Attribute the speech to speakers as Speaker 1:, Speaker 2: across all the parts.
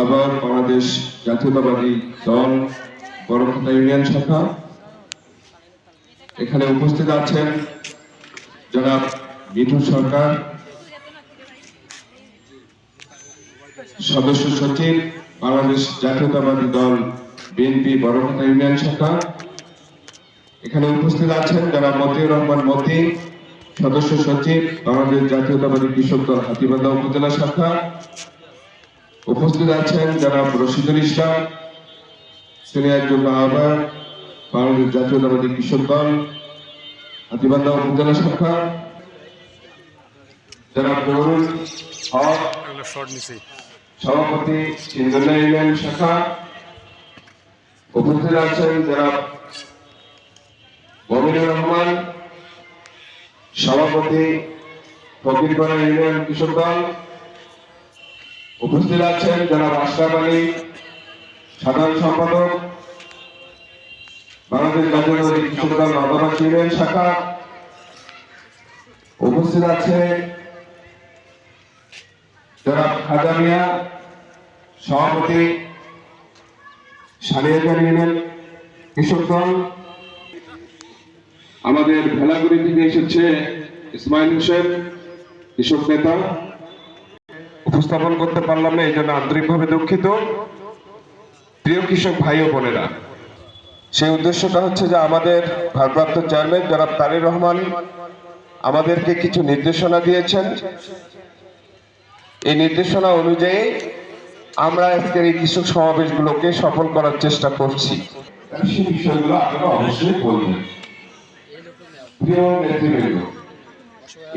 Speaker 1: আবার বাংলাদেশ জাতীয়তাবাদী দল বড়খতা ইউনিয়ন শাখা এখানে উপস্থিত আছেন জনাব মিঠু সরকার, সদস্য সচিব, বাংলাদেশ জাতীয়তাবাদী দল বিএনপি বড়খতা ইউনিয়ন শাখা। এখানে উপস্থিত আছেন যারা মতিউর রহমান মতি, সদস্য সচিব, বাংলাদেশ জাতীয়তাবাদী কৃষক দল হাতিবান্ধা উপজেলা শাখা। উপস্থিত আছেন যারা রশিদুল ইসলাম, সিনিয়র যুগ্ম আহ্বায়ক, বাংলাদেশ জাতীয়তাবাদী কৃষক দল হাতিবান্ধা উপজেলা শাখা যারা তরুণ হক, সভাপতি ইউনিয়ন শাখা, উপস্থিত আছেন যারা মমিনুর রহমান, সভাপতি ফকিরপাড়া ইউনিয়ন কৃষক দল উপস্থিত আছেন যারা আশরাফ আলী, সাধারণ সম্পাদক, বাংলাদেশ নবরাজ শাখা। উপস্থিত আছে যারা খাজা মিয়া, সভাপতি কৃষক দল। আমাদের ভেলাগুড়ি থেকে এসেছে ইসমাইল হোসেন, কৃষক নেতা। উপস্থাপন করতে পারলাম না, এই জন্য আন্তরিকভাবে দুঃখিত। প্রিয় কৃষক ভাই ও বোনেরা, সেই উদ্দেশ্যটা হচ্ছে যে আমাদের ভারপ্রাপ্ত চেয়ারম্যান জনাব তারির রহমান আমাদেরকে কিছু নির্দেশনা দিয়েছেন। এই নির্দেশনা অনুযায়ী আমরা আজকের এই কৃষক সমাবেশগুলোকে সফল করার চেষ্টা করছি। সেই বিষয়গুলো অবশ্যই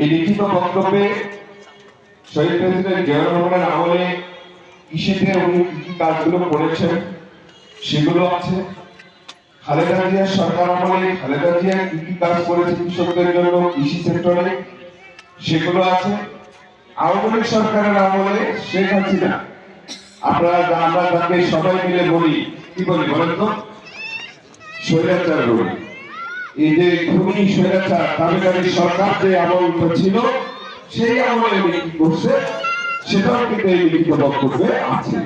Speaker 1: এই লিখিত বক্তব্যে শহীদ প্রেসিডেন্ট জিয়াউর রহমানের আমলে কৃষিতে উনি কি কি কাজগুলো করেছেন? সেগুলো আছে। খালেদা জিয়ার সরকার আমলে খালেদা জিয়া কি কি কাজ করেছে কৃষকদের জন্য কৃষি সেক্টরে? সেগুলো আছে। আওয়ামী লীগ সরকারের আমলে শেখ হাসিনা। আপনারা আমরা যাকে সবাই মিলে বলি, কি বলি বলেন তো? স্বৈরাচার বলি। এই যে খুনি স্বৈরাচার দাবিদারি সরকার যে আমলটা ছিল সেই আমলে কি করছে সেটাও কিন্তু এই লিখিত বক্তব্যে আছে।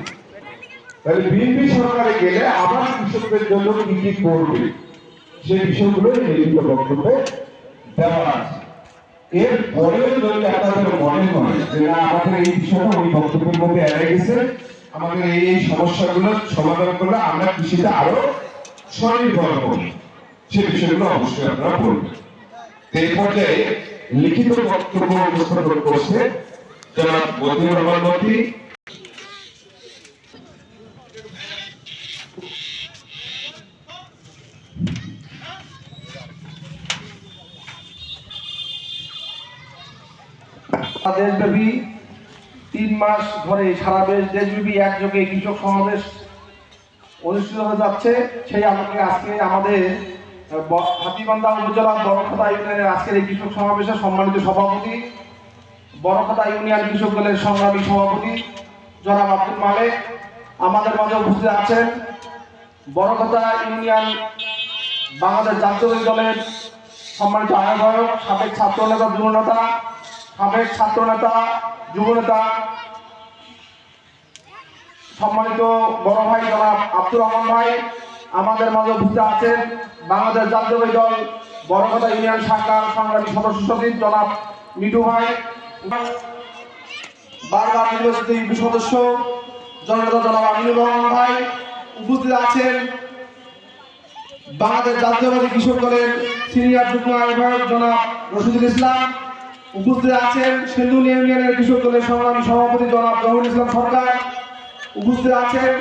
Speaker 1: তাহলে বিএনপি সরকারে গেলে আবার কৃষকদের জন্য কি কি করবে? সেই বিষয়গুলো এই লিখিত বক্তব্যে দেওয়া আছে। এর পরেও যদি আপনাদের মনে হয় যে না, আমাদের এই বিষয়টা ওই বক্তব্যের মধ্যে এড়ে গেছে আমাদের এই এই সমস্যাগুলো সমাধান করলে আমরা কৃষিতে আরও স্বনির্ভর হব। সে বিষয়গুলো অবশ্যই আপনারা বলবেন। এই পর্যায়ে লিখিত বক্তব্য উপস্থাপন করছে জনাব মতিউর রহমান
Speaker 2: দেশব্যাপী তিন মাস ধরে সারা দেশ দেশব্যাপী একযোগে কৃষক সমাবেশ অনুষ্ঠিত হয়ে যাচ্ছে। সেই আলোকে আজকে আমাদের হাতিবান্ধা উপজেলা বড়খতা ইউনিয়নের আজকের এই কৃষক সমাবেশে সম্মানিত সভাপতি বড়খতা ইউনিয়ন কৃষক দলের সংগ্রামী সভাপতি, জনাব আব্দুল মালিক আমাদের মাঝে উপস্থিত আছেন। বড়খতা ইউনিয়ন বাংলাদেশ জাতীয় দলের সম্মানিত আহ্বায়ক, সাবেক ছাত্র নেতা যুব নেতা সাবেক ছাত্র নেতা যুব নেতা সম্মানিত বড় ভাই জনাব আব্দুর রহমান ভাই আমাদের মাঝে উপস্থিত আছেন বাংলাদেশ জাতীয় দল বড়কথা ইউনিয়ন শাখার সংগ্রামী সদস্য সচিব জনাব মিঠু ভাই, বারবার ইউপি সদস্য, জননেতা জনাব আমিনুর রহমান ভাই উপস্থিত আছেন। বাংলাদেশ জাতীয়বাদী কৃষক দলের সিনিয়র যুগ্ম আহ্বায়ক জনাব রশিদুল ইসলাম উপস্থিত আছেন। সিন্ধু ইউনিয়নের কৃষক দলের সংগ্রামী সভাপতি জনাব জহুরুল ইসলাম সরকার উপস্থিত আছেন।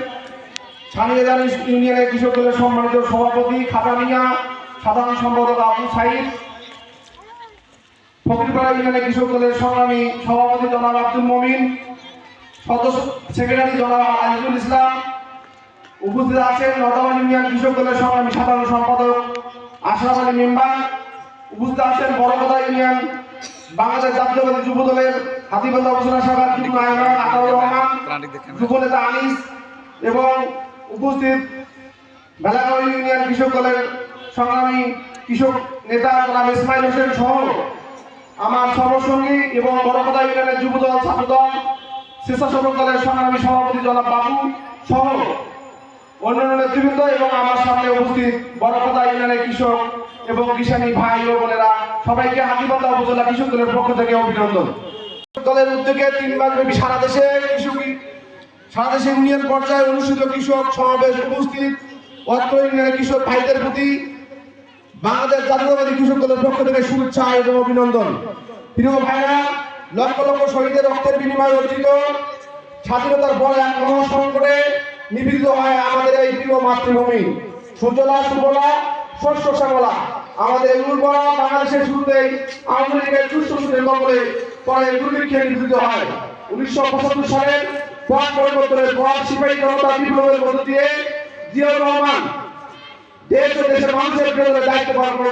Speaker 2: সানিয়াজান ইউনিয়নের কৃষক দলের সম্মানিত সভাপতি খাজা মিয়া সাধারণ সম্পাদক আবু সাইদ ফকিরপাড়া ইউনিয়নের কৃষক দলের সংগ্রামী সভাপতি জনাব আব্দুল মমিন সদস্য সেক্রেটারি জনাব আজিজুল ইসলাম উপস্থিত আছেন নদাবান ইউনিয়ন কৃষক দলের সংগ্রামী সাধারণ সম্পাদক আশরাফ আলী মেম্বার উপস্থিত আছেন বড়কদা ইউনিয়ন বাংলাদেশ জাতীয়বাদী যুব দলের হাতিবান্ধা উপজেলা শাখার যুগ্ম আহ্বায়ক আতাউর রহমান যুব নেতা আনিস এবং উপস্থিত বেলাগাঁও ইউনিয়ন কৃষক দলের সংগ্রামী কৃষক নেতা জনাব ইসমাইল হোসেন সহ আমার সহসঙ্গী এবং বড়কদা ইউনিয়নের যুব দল ছাত্র দল স্বেচ্ছাসেবক দলের সংগ্রামী সভাপতি জনাব বাবু সহ অন্যান্য নেতৃবৃন্দ এবং আমার সামনে উপস্থিত বড়কথা ইউনিয়নের কৃষক এবং কিষানী ভাই ও বোনেরা, সবাইকে হাতিবান্ধা উপজেলা কৃষক দলের পক্ষ থেকে অভিনন্দন। দলের উদ্যোগে তিন মাস ব্যাপী সারা দেশে সারা ইউনিয়ন পর্যায়ে অনুষ্ঠিত কৃষক সমাবেশ উপস্থিত অত্র ইউনিয়নের কৃষক ভাইদের প্রতি বাংলাদেশ জাতীয়তাবাদী কৃষক দলের পক্ষ থেকে শুভেচ্ছা এবং অভিনন্দন। প্রিয় ভাইরা, লক্ষ লক্ষ শহীদের রক্তের বিনিময়ে অর্জিত স্বাধীনতার পর এক মহাসংকটে নিপীড়িত হয় আমাদের এই প্রিয় মাতৃভূমি। সুজলা সুবলা, শস্য শ্যামলা, আমাদের এই বাংলাদেশের শুরুতেই আওয়ামী লীগের দুঃশোষণের কবলে পরে দুর্ভিক্ষে নিপীড়িত হয়। উনিশশো পঁচাত্তর সালের পথ পরিবর্তনের পর সিপাহী জনতা রহমান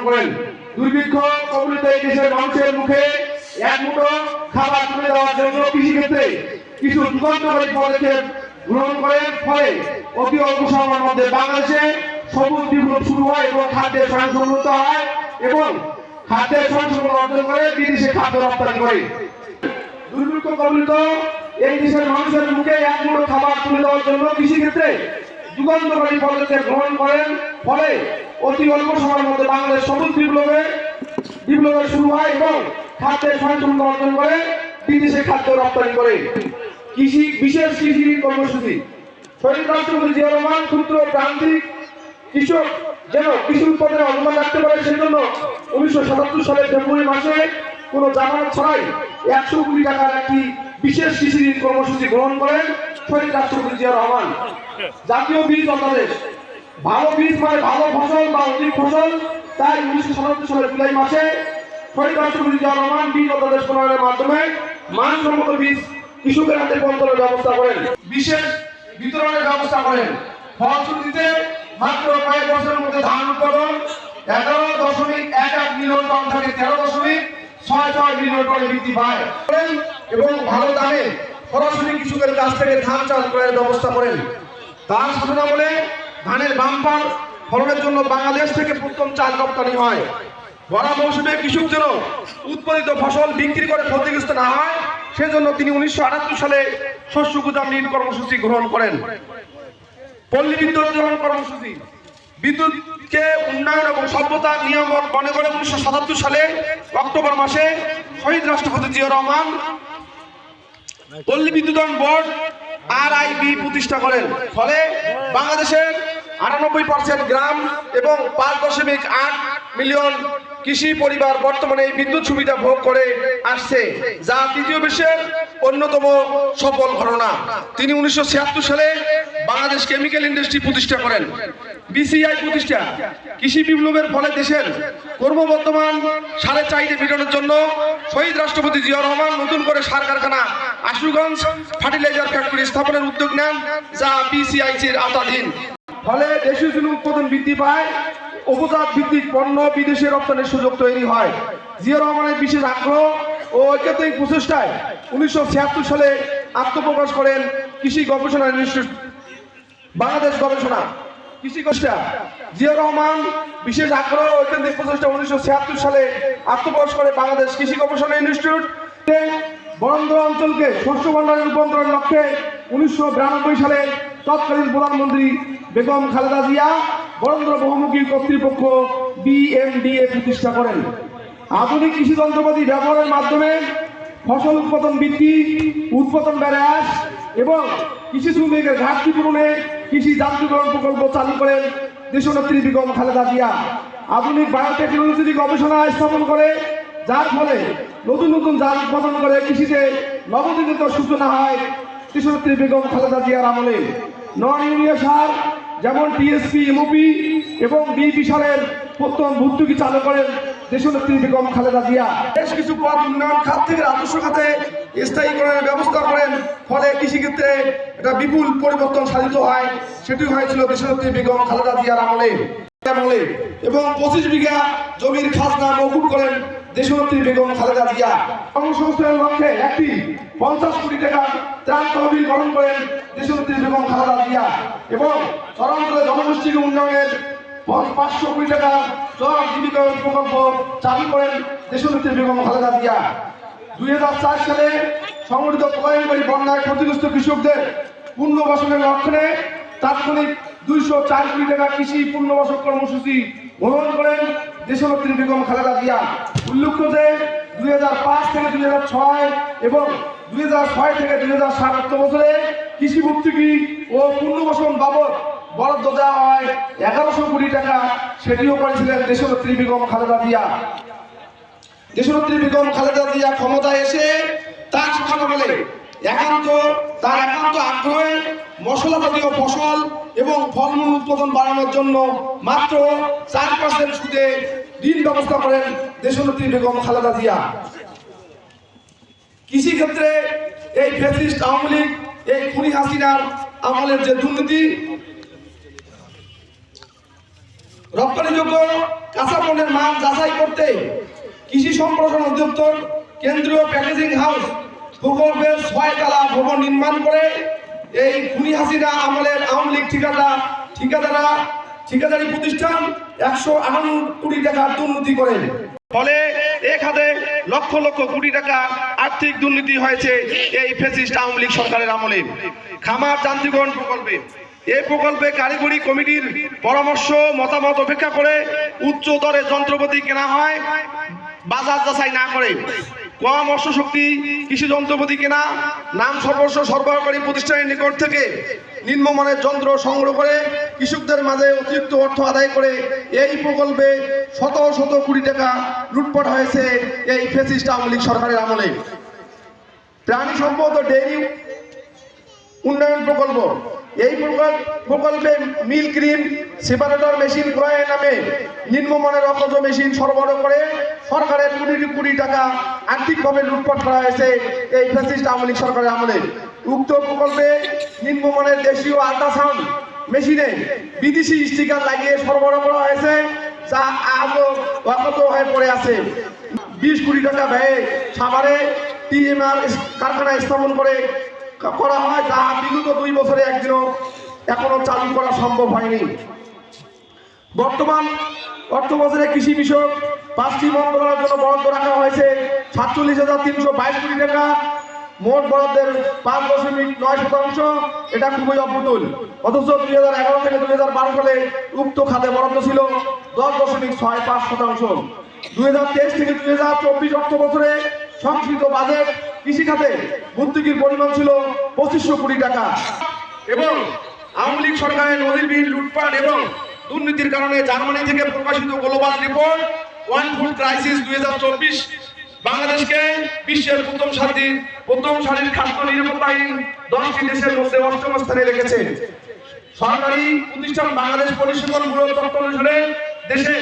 Speaker 2: করেন। দুর্ভিক্ষ কবলিত এই দেশের মুখে এক মুঠো খাবার তুলে দেওয়ার জন্য কিছু যুগান্তকারী পদক্ষেপ গ্রহণ করেন। ফলে মধ্যে বাংলাদেশে সবুজ বিপ্লব শুরু হয় এবং খাদ্যের স্বয়ংসম্পূর্ণতা হয় এবং খাদ্যের স্বয়ংসম্পূর্ণ অর্জন করে বিদেশে খাদ্য রপ্তানি করে। দুর্ভিক্ষ কবলিত এই দেশের মানুষের মুখে এক মুঠো খাবার তুলে দেওয়ার জন্য কৃষি ক্ষেত্রে যুগান্তকারী পদক্ষেপ গ্রহণ করেন। ফলে অতি অল্প সময়ের মধ্যে বাংলাদেশ সবুজ বিপ্লবে বিপ্লবের শুরু হয় এবং খাদ্যের স্বয়ংসম্পূর্ণ অর্জন করে বিদেশে খাদ্য রপ্তানি করে। কৃষি, বিশেষ কৃষি কর্মসূচি। শহীদ রাষ্ট্রপতি জিয়া রহমান ক্ষুদ্র প্রান্তিক কৃষক যেন কৃষি উৎপাদনে অবদান রাখতে পারে, সেজন্য উনিশশো সাতাত্তর সালের ফেব্রুয়ারি মাসে কোনো জামানত ছাড়াই একশো কোটি টাকার একটি বিশেষ ঋণ কর্মসূচি গ্রহণ করেন শহীদ রাষ্ট্রপতি জিয়া রহমান। জাতীয় বীজ অধ্যাদেশ। ভালো বীজ মানে ভালো ফসল বা অধিক ফসল, তাই উনিশশো সাতাত্তর সালের জুলাই মাসে শহীদ রাষ্ট্রপতি জিয়া রহমান বীজ অধ্যাদেশ প্রণয়নের মাধ্যমে মানসম্মত বীজ কৃষকের হাতে বন্টনের ব্যবস্থা করেন। বিশেষ বিতরণের ব্যবস্থা করেন। ফলশ্রুতিতে মাত্র কয়েক বছরের মধ্যে ধান উৎপাদন এগারো দশমিক এক এক মিলিয়ন টন থেকে তেরো দশমিক ছয় ছয় বৃদ্ধি এবং ভালো দামে কাছ থেকে ধান ক্রয়ের ব্যবস্থা করেন। ফলনের জন্য বাংলাদেশ থেকে প্রথম রপ্তানি হয়। মৌসুমে উৎপাদিত ফসল বিক্রি করে ক্ষতিগ্রস্ত না হয়, সেজন্য তিনি উনিশশো আটাত্তর সালে শস্য গুদাম ঋণ কর্মসূচি গ্রহণ করেন। পল্লী বিদ্যুৎ গ্রহণ কর্মসূচি। বিদ্যুৎকে উন্নয়ন এবং সভ্যতা নিয়ম মনে করে উনিশশো সাতাত্তর সালে অক্টোবর মাসে শহীদ রাষ্ট্রপতি জিয়া রহমান পল্লী বিদ্যুতন বোর্ড আর প্রতিষ্ঠা করেন। ফলে বাংলাদেশের আটানব্বই পার্সেন্ট গ্রাম এবং পাঁচ দশমিক আট মিলিয়ন কৃষি পরিবার বর্তমানে এই বিদ্যুৎ সুবিধা ভোগ করে আসছে, যা তৃতীয় বিশ্বের অন্যতম সফল ঘটনা। তিনি উনিশশো ছিয়াত্তর সালে বাংলাদেশ কেমিক্যাল ইন্ডাস্ট্রি প্রতিষ্ঠা করেন। বিসিআই প্রতিষ্ঠা। কৃষি বিপ্লবের ফলে দেশের কর্মবর্তমান সারের চাহিদা মেটানোর জন্য শহীদ রাষ্ট্রপতি জিয়া রহমান নতুন করে সার কারখানা আশুগঞ্জ ফার্টিলাইজার ফ্যাক্টরি স্থাপনের উদ্যোগ নেন, যা বিসিআইসির আওতাধীন। ফলে দেশীয় উৎপাদন বৃদ্ধি পায় উপজাত ভিত্তিক পণ্য বিদেশে রপ্তানির সুযোগ তৈরি হয়। জিয়া রহমানের বিশেষ আগ্রহ ও ঐক্যতিক প্রচেষ্টায় উনিশশো ছিয়াত্তর সালে আত্মপ্রকাশ করেন কৃষি গবেষণা ইনস্টিটিউট, বাংলাদেশ গবেষণা। কৃষি গোষ্ঠা জিয়া রহমান বিশেষ আগ্রহ ঐকান্তিক প্রচেষ্টা উনিশশো ছিয়াত্তর সালে আত্মপ্রকাশ করে বাংলাদেশ কৃষি গবেষণা ইনস্টিটিউট বরন্দ অঞ্চলকে শস্য ভাণ্ডারে রূপান্তরের লক্ষ্যে উনিশশো বিরানব্বই সালে তৎকালীন প্রধানমন্ত্রী বেগম খালেদা জিয়া বরেন্দ্র বহুমুখী কর্তৃপক্ষ বিএমডিএ প্রতিষ্ঠা করেন। আধুনিক কৃষি যন্ত্রপাতি ব্যবহারের মাধ্যমে ফসল উৎপাদন বৃদ্ধি, উৎপাদন ব্যারাস এবং কৃষি শ্রমিকের ঘাটতি পূরণে কৃষি যান্ত্রিকরণ প্রকল্প চালু করেন দেশনেত্রী বেগম খালেদা জিয়া। আধুনিক বায়োটেকনোলজি গবেষণা স্থাপন করে, যার ফলে নতুন নতুন জাল উৎপাদন করে কৃষিতে নবদিগত সূচনা হয় দেশনেত্রী বেগম খালেদা জিয়ার আমলে। নন ইউরিয়া সার যেমন টিএসপি, এমওপি এবং বিপি সারের প্রথম ভর্তুকি চালু করেন দেশনেত্রী বেগম খালেদা জিয়া। বেশ কিছু পথ উন্নয়ন খাত থেকে রাজস্ব খাতে স্থায়ীকরণের ব্যবস্থা করেন। ফলে কৃষিক্ষেত্রে একটা বিপুল পরিবর্তন সাধিত হয়। সেটি হয়েছিল দেশনেত্রী বেগম খালেদা জিয়ার আমলে আমলে। এবং পঁচিশ বিঘা জমির খাজনা মকুব করেন। দেশনেত্রী বেগম খালেদা জিয়া কর্মসংস্থানের লক্ষ্যে একটি পঞ্চাশ কোটি টাকা ত্রাণ তহবিল গঠন করেন দেশনেত্রী বেগম খালেদা জিয়া। এবং চরাঞ্চলে জনগোষ্ঠীর উন্নয়নের পাঁচশো কোটি টাকা চর জীবিকা প্রকল্প চালু করেন দেশনেত্রী বেগম খালেদা জিয়া। দুই হাজার চার সালে সংগঠিত প্রলয়ঙ্করী বন্যায় ক্ষতিগ্রস্ত কৃষকদের পুনর্বাসনের লক্ষ্যে তাৎক্ষণিক দুইশো চার কোটি টাকা কৃষি পুনর্বাসন কর্মসূচি গ্রহণ করেন দেশনেত্রী বেগম খালেদা জিয়া। উল্লেখ্য যে দুই থেকে দুই হাজার ছয় এবং দুই হাজার ছয় থেকে দুই হাজার সাত অর্থ বছরে কৃষি ভর্তুকি ও পুনর্বাসন বাবদ বরাদ্দ দেওয়া হয় এগারোশো কোটি টাকা, সেটিও করেছিলেন দেশনেত্রী বেগম খালেদা জিয়া। দেশনেত্রী বেগম খালেদা জিয়া ক্ষমতায় এসে তার শাসনামলে একান্ত, তার একান্ত মশলা জাতীয় ফসল এবং ফলমূল উৎপাদন বাড়ানোর জন্য মাত্র চার পার্সেন্ট সুদে ঋণ ব্যবস্থা করেন দেশনেত্রী বেগম খালেদা জিয়া। কৃষিক্ষেত্রে এই ফেসিস্ট আওয়ামী লীগ, এই খুনি হাসিনার আমলের যে দুর্নীতি, রপ্তানিযোগ্য কাঁচা পণ্যের মান যাচাই করতে কৃষি সম্প্রসারণ অধিদপ্তর কেন্দ্রীয় প্যাকেজিং হাউস প্রকল্পের ছয় তালা ভবন নির্মাণ করে এই খুনি হাসিনা আমলের আওয়ামী লীগ ঠিকাদার ঠিকাদাররা ঠিকাদারি প্রতিষ্ঠান একশো আটান্ন কোটি টাকার দুর্নীতি করেন। ফলে এ খাতে লক্ষ লক্ষ কোটি টাকা আর্থিক দুর্নীতি হয়েছে এই ফেসিস্ট আওয়ামী লীগ সরকারের আমলে। খামার যান্ত্রিকরণ প্রকল্পে। এই প্রকল্পে কারিগরি কমিটির পরামর্শ, মতামত অপেক্ষা করে উচ্চ দরে যন্ত্রপাতি কেনা হয়, বাজার যাচাই না করে। কম শক্তি কৃষি যন্ত্রপাতি কেনা, নাম সর্বস্ব সরবরাহকারী প্রতিষ্ঠানের নিকট থেকে নিম্নমানের যন্ত্র সংগ্রহ করে কৃষকদের মাঝে অতিরিক্ত অর্থ আদায় করে এই প্রকল্পে শত শত কোটি টাকা লুটপাট হয়েছে এই ফেসিস্ট আওয়ামী লীগ সরকারের আমলে। প্রাণী সম্পদ ও ডেইরি উন্নয়ন প্রকল্প। এই প্রকল্প মিল ক্রিম সেপারেটর মেশিন ক্রয়ের নামে নিম্নমানের অকজ মেশিন সরবরাহ করে সরকারের কোটি কোটি টাকা আর্থিকভাবে লুটপাট করা হয়েছে এই ফ্যাসিস্ট আওয়ামী লীগ সরকারের আমলে। উক্ত প্রকল্পে নিম্নমানের দেশীয় আল্ট্রাসাউন্ড মেশিনে বিদেশি স্টিকার লাগিয়ে সরবরাহ করা হয়েছে, যা আজও অকত হয়ে পড়ে আছে। বিশ কোটি টাকা ব্যয়ে সাভারে টিএমআর কারখানা স্থাপন করে করা হয় যা বিগত দুই বছরে একদিনও এখনও চালু করা সম্ভব হয়নি। বর্তমান অর্থ বছরে কৃষি বিষয়ক পাঁচটি মন্ত্রণালয়ের জন্য বরাদ্দ রাখা হয়েছে, সাতচল্লিশ হাজার তিনশো বাইশ কোটি টাকা। মোট বরাদ্দের পাঁচ দশমিক নয় শতাংশ, এটা খুবই অপ্রতুল। অথচ দুই হাজার এগারো থেকে দুই হাজার বারো সালে উক্ত খাতে বরাদ্দ ছিল দশ দশমিক ছয় পাঁচ শতাংশ। দুই হাজার তেইশ থেকে দুই হাজার চব্বিশ অর্থ বছরে সংস্কৃত বাজেট কৃষি খাতে ভর্তুকির পরিমাণ ছিল পঁচিশশো কোটি টাকা। এবং আওয়ামী লীগ সরকারের নদীর লুটপাট এবং দুর্নীতির কারণে জার্মানি থেকে প্রকাশিত global report, one food crisis দুই হাজার চব্বিশ, বাংলাদেশকে বিশ্বের প্রথম সারির প্রথম সারির খাদ্য নিরাপত্তাহীন দশটি দেশের মধ্যে অষ্টম স্থানে রেখেছে। সরকারি প্রতিষ্ঠান বাংলাদেশ পরিষেবা ব্যুরো তথ্য অনুসারে দেশে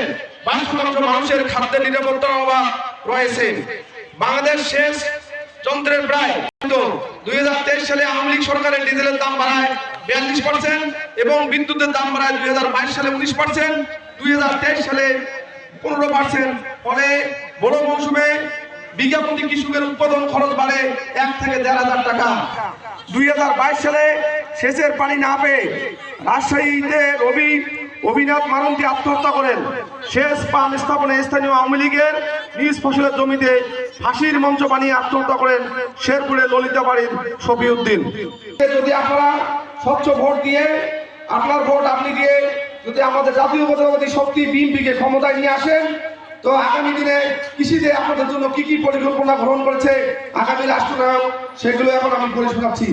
Speaker 2: বাইশ শতাংশ মানুষের খাদ্যের নিরাপত্তার অভাব রয়েছে। বাংলাদেশ শেষ যন্ত্রের প্রায় দুই হাজার তেইশ সালে আওয়ামী লীগ সরকারের ডিজেলের দাম বাড়ায় বিয়াল্লিশ পার্সেন্ট এবং বিদ্যুতের দাম বাড়ায় দুই হাজার বাইশ সালে উনিশ পার্সেন্ট দুই হাজার তেইশ সালে পনেরো পার্সেন্ট ফলে বড় মৌসুমে প্রতি কৃষকের উৎপাদন খরচ বাড়ে এক থেকে দেড় হাজার টাকা। দুই হাজার বাইশ সালে সেচের পানি না পেয়ে রাজশাহীতে রবি অভিনাথ মারন্তি আত্মহত্যা করেন। শেষ পান স্থাপনে স্থানীয় আওয়ামী লীগের নিজ ফসলের জমিতে ফাঁসির মঞ্চ বানিয়ে আত্মহত্যা করেন শেরপুরে ললিতা বাড়ির শফিউদ্দিন যদি আপনারা স্বচ্ছ ভোট দিয়ে আপনার ভোট আপনি দিয়ে যদি আমাদের জাতীয় প্রজাপতি শক্তি বিএনপিকে ক্ষমতায় নিয়ে আসেন, তো আগামী দিনে কৃষিতে আপনাদের জন্য কি কি পরিকল্পনা গ্রহণ করেছে আগামী রাষ্ট্রনায়ক, সেগুলো এখন আমি পড়ে শোনাচ্ছি।